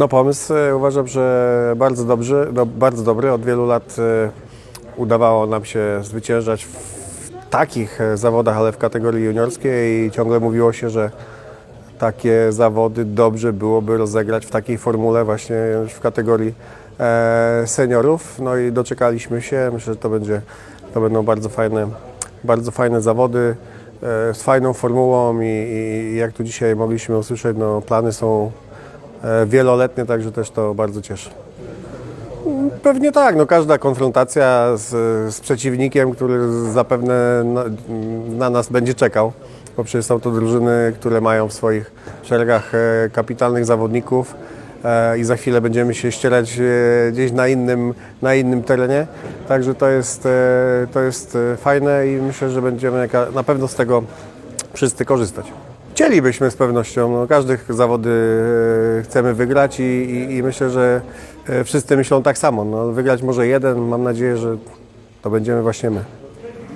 No pomysł e, uważam, że bardzo dobry, no, bardzo dobry. Od wielu lat e, udawało nam się zwyciężać w takich e, zawodach, ale w kategorii juniorskiej i ciągle mówiło się, że takie zawody dobrze byłoby rozegrać w takiej formule właśnie w kategorii seniorów. No i doczekaliśmy się. Myślę, że to, będzie, to będą bardzo fajne, bardzo fajne zawody z fajną formułą i, i jak tu dzisiaj mogliśmy usłyszeć, no, plany są wieloletnie, także też to bardzo cieszy. Pewnie tak, no każda konfrontacja z, z przeciwnikiem, który zapewne na, na nas będzie czekał, bo przecież są to drużyny, które mają w swoich szeregach e, kapitalnych zawodników e, i za chwilę będziemy się ścierać e, gdzieś na innym, na innym terenie, także to jest, e, to jest e, fajne i myślę, że będziemy na pewno z tego wszyscy korzystać. Chcielibyśmy z pewnością, no, każdych zawody e, chcemy wygrać i, i, i myślę, że e, wszyscy myślą tak samo. No, wygrać może jeden, mam nadzieję, że to będziemy właśnie my.